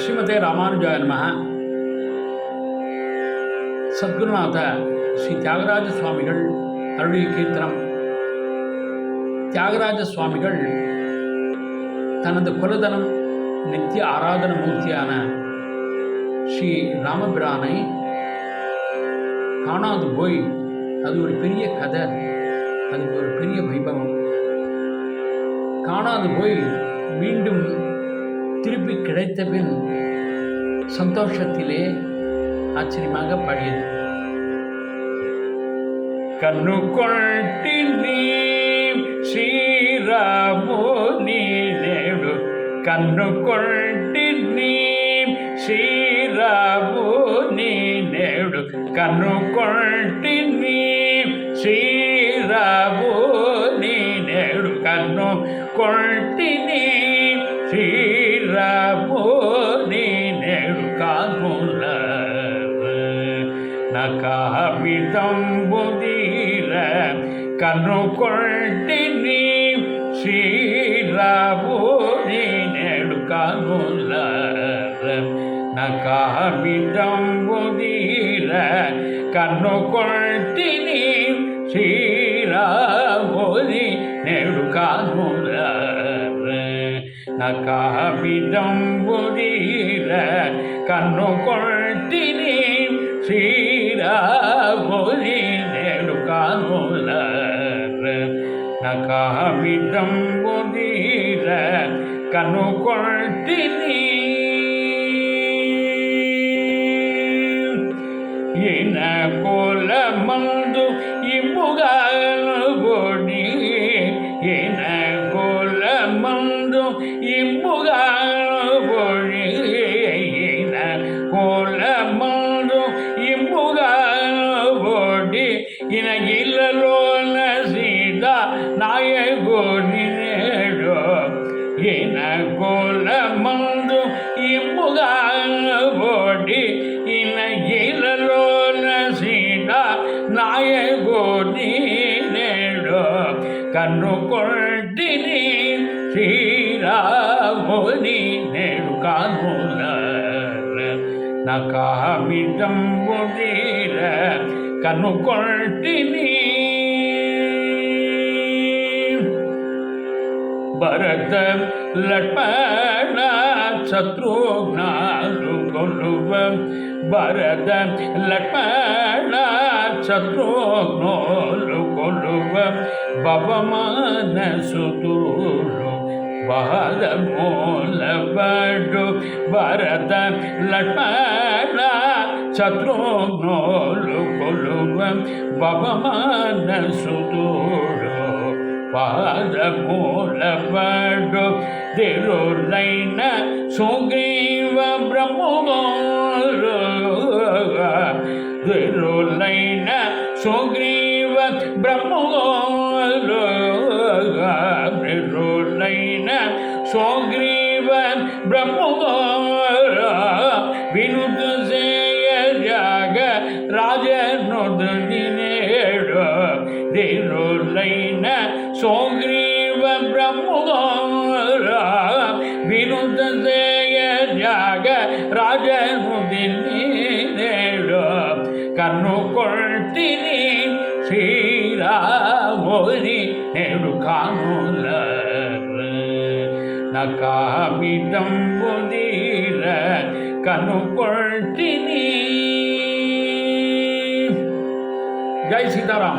ஸ்ரீமதே ராமானுஜாய நம சத்குருநாத ஸ்ரீ தியாகராஜ சுவாமிகள் அருளிய கீர்த்தனம். தியாகராஜ சுவாமிகள் தனது குலதனம் நித்திய ஆராதன மூர்த்தியான ஸ்ரீ ராமபிரானை காணாது போய் அது ஒரு பெரிய கதை அது ஒரு பெரிய வைபவம். காணாது போய் மீண்டும் திருப்பி கிடைத்த பின் சந்தோஷத்திலே ஆச்சரியமாக பாடியது கண்ணு கொள்டி ஸ்ரீராமோ நீடு கண்ணு கொள்டி శ్రీరాము నేడు కనుకొంటి శ్రీరాము నేడు కన్ను కొంటిని శ్రీ ನಕಾಮಿದಂಬುದೀರ ಕಣ್ಣು ಕೊಂಡಿನಿ ಶ್ರೀರಾಮುನಿ ನೇಡು ಕಾನ್ಮುಲ ನಕಾಮಿದಂಬುದೀರ ಕಣ್ಣು ಕೊಂಡಿನಿ ಶ್ರೀರಾಮುನಿ ನೇಡು ಕಾನ್ಮುಲ ನಕಾಮಿದಂಬುದೀರ ಕಣ್ಣು ಕೊಂಡಿನಿ ಶ್ರೀರಾಮುನಿ ನೇಡು ಕಾನ್ಮುಲ ನಕಾಮಿದಂಬುದೀರ ಕಣ್ಣು ಕೊಂಡಿನಿ ಇನ ಕೋಲ ಮಂದು ಇಂಬುಗಾಲುಗೋಡಿ ಇಂಬುಗಾಲುಗೋಡಿ ಇನ ಇಲ್ಲಲೋನ ಸೀದ ನಾಯಗೋಡಿ ನೇಡು ಇನ ಕೋಲ ಮಂದು ಇಂಬುಗಾಲುಗೋಡಿ ಇನ ಇಲ್ಲಲೋನ ಸೀದ ನಾಯಗೋಡಿ ನೇಡು ಕಣ್ಣು ಕೊಂಡಿನಿ ಶ್ರೀರಾಮುನಿ ನೇಡು ಕಾನ್ಮೂಲ ನಕಾಮಿದಂಬುದೀರ ಕಣ್ಣು ಕೊಂಡಿನಿ ಭರತ ಲಕ್ಷ್ಮಣ ಶತ್ರುಘ್ನಾಲು ಕೊಲ್ಲುವ ಭರತ ಲಕ್ಷ್ಮಣ ಶತ್ರುಘ್ನೋಲು ಕೊಲ್ಲುವ ಭವಮಾನ ಸುತೂರು பாத மூலபடு பரத லட்மண சத்ருநோலு கொலுவம் பவமான சுதூடு பாத மூலபடு திருளைன சுகிவ பிரம்மோலு திருளைன சுகிவ பிரம்மோ ತಿರುಲೈನ ಸುಗ್ರೀವ ಬ್ರಹ್ಮಗೋರ ವಿನುತ ಸೇಯ ಜಾಗ ರಾಜನುದು ನೇಡು ತಿರುಲೈನ ಸೋಗ್ರೀವ ಬ್ರಹ್ಮಗೋರ ವಿನುತ ಸೇಯ ಜಾಗ ರಾಜನುದಿನೇಳು ಕಣ್ಣು ಕೊಳ್ತೀನಿ ಶ್ರೀರಾಮೋರಿ నేడు కానుల నకాబితం ఉదీర కనుకొల్టిని జై సీతారాం